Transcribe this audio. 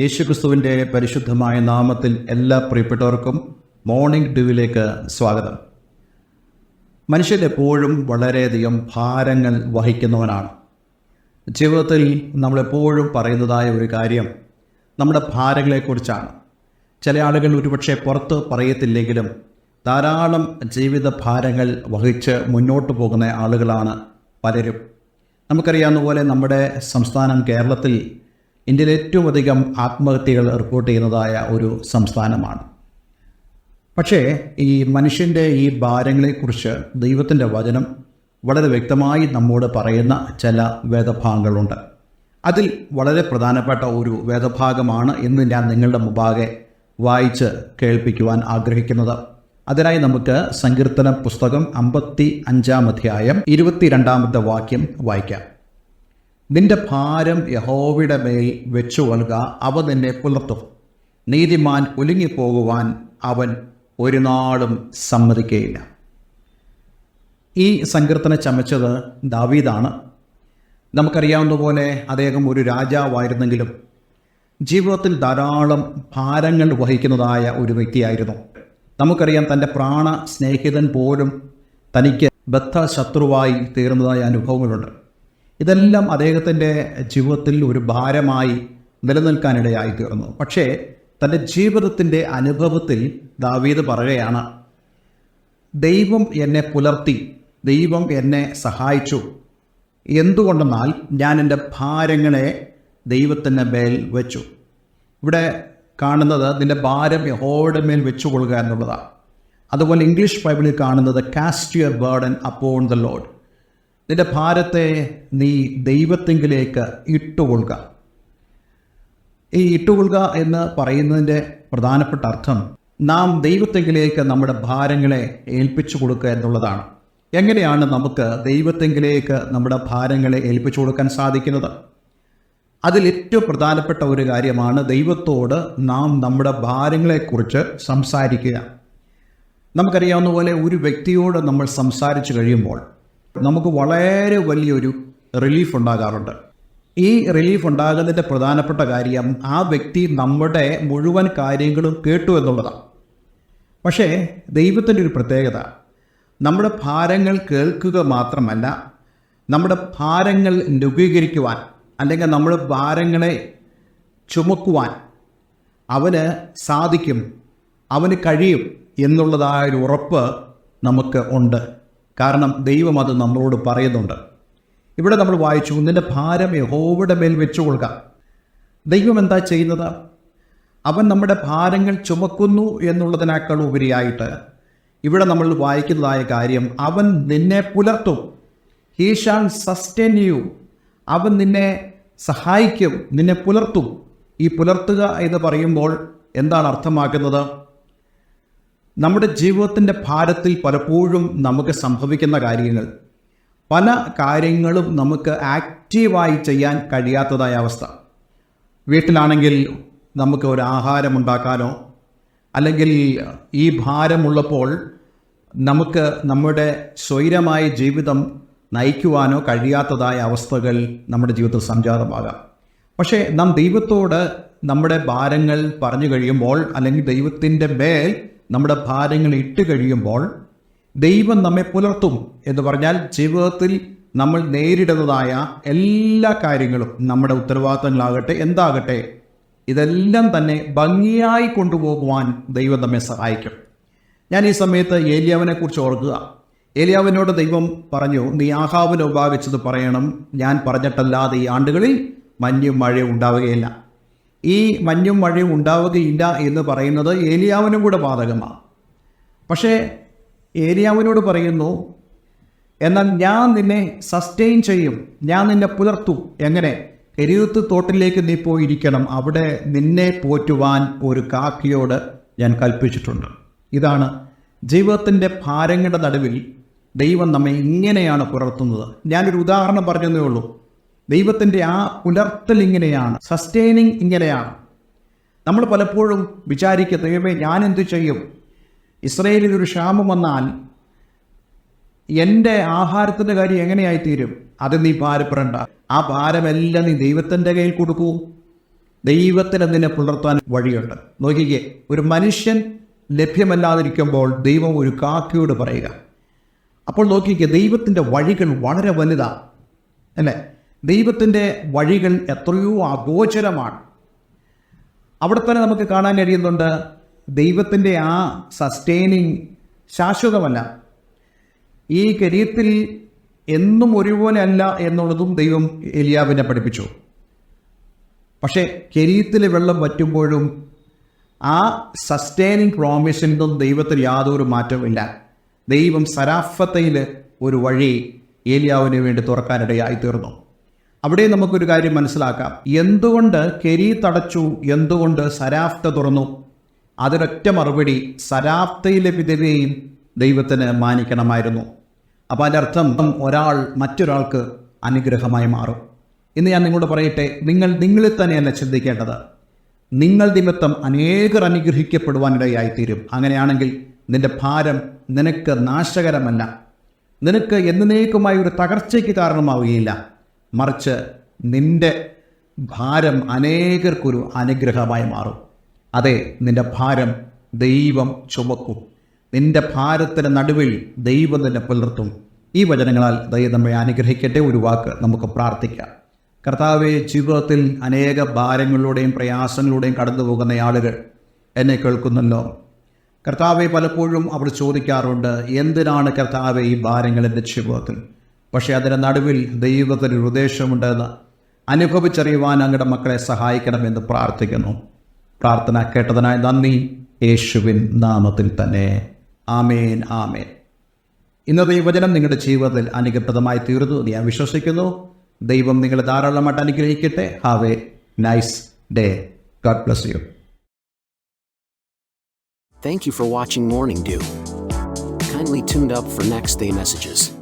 യേശുക്രിസ്തുവിന്റെ പരിശുദ്ധമായ നാമത്തിൽ എല്ലാ പ്രിയപ്പെട്ടവർക്കും മോർണിംഗ് ഡ്യൂവിലേക്ക് സ്വാഗതം. മനുഷ്യൻ എപ്പോഴും വളരെയധികം ഭാരങ്ങൾ വഹിക്കുന്നവനാണ്. ജീവിതത്തിൽ നമ്മളെപ്പോഴും പറയുന്നതായ ഒരു കാര്യം നമ്മുടെ ഭാരങ്ങളെക്കുറിച്ചാണ്. ചില ആളുകൾ ഒരുപക്ഷെ പുറത്ത് പറയത്തില്ലെങ്കിലും ധാരാളം ജീവിത ഭാരങ്ങൾ വഹിച്ച് മുന്നോട്ട് പോകുന്ന ആളുകളാണ് പലരും. നമുക്കറിയാവുന്ന പോലെ നമ്മുടെ സംസ്ഥാനം കേരളത്തിൽ ഇന്ത്യയിൽ ഏറ്റവും അധികം ആത്മഹത്യകൾ റിപ്പോർട്ട് ചെയ്യുന്നതായ ഒരു സംസ്ഥാനമാണ്. പക്ഷേ ഈ മനുഷ്യന്റെ ഈ ഭാരങ്ങളെക്കുറിച്ച് ദൈവത്തിന്റെ വചനം വളരെ വ്യക്തമായി നമ്മോട് പറയുന്ന ചില വേദഭാഗങ്ങളുണ്ട്. അതിൽ വളരെ പ്രധാനപ്പെട്ട ഒരു വേദഭാഗമാണ് ഇന്ന് ഞാൻ നിങ്ങളുടെ മുമ്പാകെ വായിച്ച് കേൾപ്പിക്കുവാൻ ആഗ്രഹിക്കുന്നത്. അതിനായി നമുക്ക് സങ്കീർത്തന പുസ്തകം അമ്പത്തി അഞ്ചാം അധ്യായം ഇരുപത്തിരണ്ടാമത്തെ വാക്യം വായിക്കാം. നിന്റെ ഭാരം യഹോവയുടെ മേൽ വെച്ചുകൊള്ളുക അവ നിന്നെ പുലർത്തും. നീതിമാൻ ഒലുങ്ങിപ്പോകുവാൻ അവൻ ഒരു നാളും സമ്മതിക്കുകയില്ല ഈ സങ്കീർത്തന ചമച്ചത് ദാവീദാണ്. നമുക്കറിയാവുന്നതുപോലെ അദ്ദേഹം ഒരു രാജാവായിരുന്നെങ്കിലും ജീവിതത്തിൽ ധാരാളം ഭാരങ്ങൾ വഹിക്കുന്നതായ ഒരു വ്യക്തിയായിരുന്നു. നമുക്കറിയാം തന്റെ പ്രാണ സ്നേഹിതൻ പോലും തനിക്ക് ബദ്ധ ശത്രുവായി തീർന്നതായ അനുഭവങ്ങളുണ്ട്. ഇതെല്ലാം അദ്ദേഹത്തിന്റെ ജീവിതത്തിൽ ഒരു ഭാരമായി നിലനിൽക്കാനിടയായി തീർന്നു പക്ഷേ തന്റെ ജീവിതത്തിന്റെ അനുഭവത്തിൽ ദാവീദ് പറയുകയാണ് ദൈവം എന്നെ പുലർത്തി ദൈവം എന്നെ സഹായിച്ചു. എന്തുകൊണ്ടെന്നാൽ ഞാൻ എന്റെ ഭാരങ്ങളെ ദൈവത്തിന്റെ മേൽ വെച്ചു. ഇവിടെ കാണുന്നത് നിന്റെ ഭാരം യഹോയുടെ മേൽ വെച്ചു കൊള്ളുക എന്നുള്ളതാണ്. അതുപോലെ ഇംഗ്ലീഷ് ബൈബിളിൽ കാണുന്നത് cast your burden upon the Lord നിന്റെ ഭാരത്തെ നീ ദൈവത്തെങ്കിലേക്ക് ഇട്ടുകൊള്ളുക. ഈ ഇട്ടുകൊള്ളുക എന്ന് പറയുന്നതിന്റെ പ്രധാനപ്പെട്ട അർത്ഥം നാം ദൈവത്തെങ്കിലേക്ക് നമ്മുടെ ഭാരങ്ങളെ ഏൽപ്പിച്ചു കൊടുക്കുക എന്നുള്ളതാണ്. എങ്ങനെയാണ് നമുക്ക് ദൈവത്തെങ്കിലേക്ക് നമ്മുടെ ഭാരങ്ങളെ ഏൽപ്പിച്ചു കൊടുക്കാൻ സാധിക്കുന്നത്? അതിൽ ഏറ്റവും പ്രധാനപ്പെട്ട ഒരു കാര്യമാണ് ദൈവത്തോട് നാം നമ്മുടെ ഭാരങ്ങളെക്കുറിച്ച് സംസാരിക്കുക. നമുക്കറിയാവുന്ന പോലെ ഒരു വ്യക്തിയോട് നമ്മൾ സംസാരിച്ചു കഴിയുമ്പോൾ നമുക്ക് വളരെ വലിയൊരു റിലീഫ് ഉണ്ടാകാറുണ്ട്. ഈ റിലീഫ് ഉണ്ടാകുന്നതിന്റെ പ്രധാനപ്പെട്ട കാര്യം ആ വ്യക്തി നമ്മുടെ മുഴുവൻ കാര്യങ്ങളും കേട്ടു എന്നുള്ളതാണ്. പക്ഷേ ദൈവത്തിന്റെ ഒരു പ്രത്യേകത നമ്മുടെ ഭാരങ്ങൾ കേൾക്കുക മാത്രമല്ല നമ്മുടെ ഭാരങ്ങൾ ലഘൂകരിക്കുവാൻ അല്ലെങ്കിൽ നമ്മുടെ ഭാരങ്ങളെ ചുമക്കുവാൻ അവന് സാധിക്കും അവന് കഴിയും എന്നുള്ളതായൊരു ഉറപ്പ് നമുക്ക് ഉണ്ട്. കാരണം ദൈവം അത് നമ്മളോട് പറയുന്നുണ്ട്. ഇവിടെ നമ്മൾ വായിച്ചു നിന്റെ ഭാരം യഹോവയുടെ മേൽ വെച്ചു കൊടുക്കാം ദൈവം എന്താ ചെയ്യുന്നത്? അവൻ നമ്മുടെ ഭാരങ്ങൾ ചുമക്കുന്നു എന്നുള്ളതിനേക്കാൾ ഉപരിയായിട്ട് ഇവിടെ നമ്മൾ വായിക്കുന്നതായ കാര്യം അവൻ നിന്നെ പുലർത്തും. ഹീ ഷാൾ സസ്റ്റെയിൻ യു അവൻ നിന്നെ സഹായിക്കും. നിന്നെ പുലർത്തും. ഈ പുലർത്തുക എന്ന് പറയുമ്പോൾ എന്താണ് അർത്ഥമാക്കുന്നത്? നമ്മുടെ ജീവിതത്തിന്റെ ഭാരത്തിൽ പലപ്പോഴും നമുക്ക് സംഭവിക്കുന്ന കാര്യങ്ങൾ. പല കാര്യങ്ങളും നമുക്ക് ആക്റ്റീവായി ചെയ്യാൻ കഴിയാത്തതായ അവസ്ഥ. വീട്ടിലാണെങ്കിൽ നമുക്ക് ഒരു ആഹാരം ഉണ്ടാക്കാനോ അല്ലെങ്കിൽ ഈ ഭാരമുള്ളപ്പോൾ നമുക്ക് നമ്മുടെ സ്വൈരമായ ജീവിതം നയിക്കുവാനോ കഴിയാത്തതായ അവസ്ഥകൾ നമ്മുടെ ജീവിതത്തിൽ സംജാതമാകാം. പക്ഷേ നാം ദൈവത്തോട് നമ്മുടെ ഭാരങ്ങൾ പറഞ്ഞു കഴിയുമ്പോൾ അല്ലെങ്കിൽ ദൈവത്തിന്റെ മേൽ നമ്മുടെ ഭാരങ്ങൾ ഇട്ട് കഴിയുമ്പോൾ ദൈവം നമ്മെ പുലർത്തും എന്ന് പറഞ്ഞാൽ ജീവിതത്തിൽ നമ്മൾ നേരിടുന്നതായ എല്ലാ കാര്യങ്ങളും നമ്മുടെ ഉത്തരവാദിത്തങ്ങളാകട്ടെ എന്താകട്ടെ ഇതെല്ലാം തന്നെ ഭംഗിയായി കൊണ്ടുപോകുവാൻ ദൈവം നമ്മെ സഹായിക്കും. ഞാൻ ഈ സമയത്ത് ഏലിയാവിനെ കുറിച്ച് ഓർക്കുക. ഏലിയാവിനോട് ദൈവം പറഞ്ഞു നീ ആഹാവിനെ ഉപാവിച്ചത് പറയണം. ഞാൻ പറഞ്ഞിട്ടല്ലാതെ ഈ ആണ്ടുകളിൽ മഞ്ഞും മഴയും ഉണ്ടാവുകയില്ല. ഈ മഞ്ഞും മഴയും ഉണ്ടാവുകയില്ല എന്ന് പറയുന്നത് ഏലിയാവിനും കൂടെ ബാധകമാണ്. പക്ഷേ ഏലിയാവിനോട് പറയുന്നു എന്നാൽ ഞാൻ നിന്നെ സസ്റ്റെയിൻ ചെയ്യും. ഞാൻ നിന്നെ പുലർത്തും. എങ്ങനെ? എരിയുത്ത് തോട്ടിലേക്ക് നീ പോയിരിക്കണം. അവിടെ നിന്നെ പോറ്റുവാൻ ഒരു കാക്കിയോട് ഞാൻ കൽപ്പിച്ചിട്ടുണ്ട്. ഇതാണ് ജീവിതത്തിന്റെ ഭാരങ്ങളുടെ നടുവിൽ ദൈവം നമ്മെ ഇങ്ങനെയാണ് പുലർത്തുന്നത്. ഞാനൊരു ഉദാഹരണം പറഞ്ഞതേ ഉള്ളൂ. ദൈവത്തിന്റെ ആ പുലർത്തൽ ഇങ്ങനെയാണ് സസ്റ്റെയിനിങ് ഇങ്ങനെയാണ്. നമ്മൾ പലപ്പോഴും വിചാരിക്കുക ദൈവമേ ഞാൻ എന്തു ചെയ്യും? ഇസ്രയേലിൽ ഒരു ക്ഷാമം വന്നാൽ എന്റെ ആഹാരത്തിന്റെ കാര്യം എങ്ങനെയായിത്തീരും? അത് നീ ഭാരപ്പെടേണ്ട. ആ ഭാരമെല്ലാം നീ ദൈവത്തിന്റെ കയ്യിൽ കൊടുക്കൂ. ദൈവത്തിന് നിന്നെ പുലർത്താൻ വഴിയുണ്ട്. നോക്കിക്കേ ഒരു മനുഷ്യൻ ലഭ്യമല്ലാതിരിക്കുമ്പോൾ ദൈവം ഒരു കാക്കയോട് പറയുക. അപ്പോൾ നോക്കിക്കേ ദൈവത്തിന്റെ വഴികൾ വളരെ വലുതാണ് അല്ലേ? ദൈവത്തിന്റെ വഴികൾ എത്രയോ അഗോചരമാണ്. അവിടെ തന്നെ നമുക്ക് കാണാൻ കഴിയുന്നുണ്ട് ദൈവത്തിന്റെ ആ സസ്റ്റെയിനിങ് ശാശ്വതമല്ല. ഈ കരിയത്തിൽ എന്നും ഒരുപോലെ അല്ല എന്നുള്ളതും ദൈവം എലിയാവിനെ പഠിപ്പിച്ചു. പക്ഷേ കെരീത്തിലെ വെള്ളം വറ്റുമ്പോഴും ആ സസ്റ്റെയിനിങ് പ്രോമിസിൽ നിന്നും ദൈവത്തിൽ യാതൊരു മാറ്റവുമില്ല ദൈവം സരാഫത്തയിൽ ഒരു വഴി ഏലിയാവിന് വേണ്ടി തുറക്കാനിടയായി തീർന്നു അവിടെ നമുക്കൊരു കാര്യം മനസ്സിലാക്കാം. എന്തുകൊണ്ട് കെരി തടച്ചു എന്തുകൊണ്ട് സരാഫ്ത തുറന്നു? അതിനൊറ്റ മറുപടി സരാഫ്തയിലെ വിധവയെയും ദൈവത്തിന് മാനിക്കണമായിരുന്നു. അപ്പോൾ അതിന്റെ അർത്ഥം ഒരാൾ മറ്റൊരാൾക്ക് അനുഗ്രഹമായി മാറും. ഇന്ന് ഞാൻ നിങ്ങളോട് പറയട്ടെ നിങ്ങൾ നിങ്ങളിൽ തന്നെയല്ല ചിന്തിക്കേണ്ടത്. നിങ്ങൾ നിമിത്തം അനേകർ അനുഗ്രഹിക്കപ്പെടുവാനിടയായിത്തീരും. അങ്ങനെയാണെങ്കിൽ നിന്റെ ഭാരം നിനക്ക് നാശകരമല്ല. നിനക്ക് എന്നേക്കുമായി ഒരു തകർച്ചയ്ക്ക് കാരണമാവുകയില്ല. മറിച്ച് നിന്റെ ഭാരം അനേകർക്കൊരു അനുഗ്രഹമായി മാറും. അതെ നിന്റെ ഭാരം ദൈവം ചുമക്കും. നിന്റെ ഭാരത്തിന് നടുവിൽ ദൈവം തന്നെ പുലർത്തും. ഈ വചനങ്ങളാൽ ദൈവം നമ്മെ അനുഗ്രഹിക്കട്ടെ ഒരു വാക്ക് നമുക്ക് പ്രാർത്ഥിക്കാം. കർത്താവെ ജീവിതത്തിൽ അനേക ഭാരങ്ങളിലൂടെയും പ്രയാസങ്ങളിലൂടെയും കടന്നു പോകുന്ന ആളുകൾ എന്നെ കേൾക്കുന്നല്ലോ. കർത്താവെ പലപ്പോഴും അവർ ചോദിക്കാറുണ്ട് എന്തിനാണ് കർത്താവെ ഈ ഭാരങ്ങൾ എന്റെ ജീവിതത്തിൽ? പക്ഷേ അതിന്റെ നടുവിൽ ദൈവത്തിന് ഒരു അനുഭവിച്ചറിയുവാൻ അങ്ങയുടെ മക്കളെ സഹായിക്കണമെന്ന് പ്രാർത്ഥിക്കുന്നു. പ്രാർത്ഥന കേട്ടതിനായി നന്ദി. യേശുവിൻ നാമത്തിൽ തന്നെ. ആമേൻ ആമേൻ. ഇന്നത്തെ ഈ വചനം നിങ്ങളുടെ ജീവിതത്തിൽ അനുഗ്രഹപ്രദമായി തീർന്നു ഞാൻ വിശ്വസിക്കുന്നു. ദൈവം നിങ്ങളെ ധാരാളമായിട്ട് അനുഗ്രഹിക്കട്ടെ. Have a nice day God bless you Thank you for watching Morning Dew. Kindly tuned up for next day messages.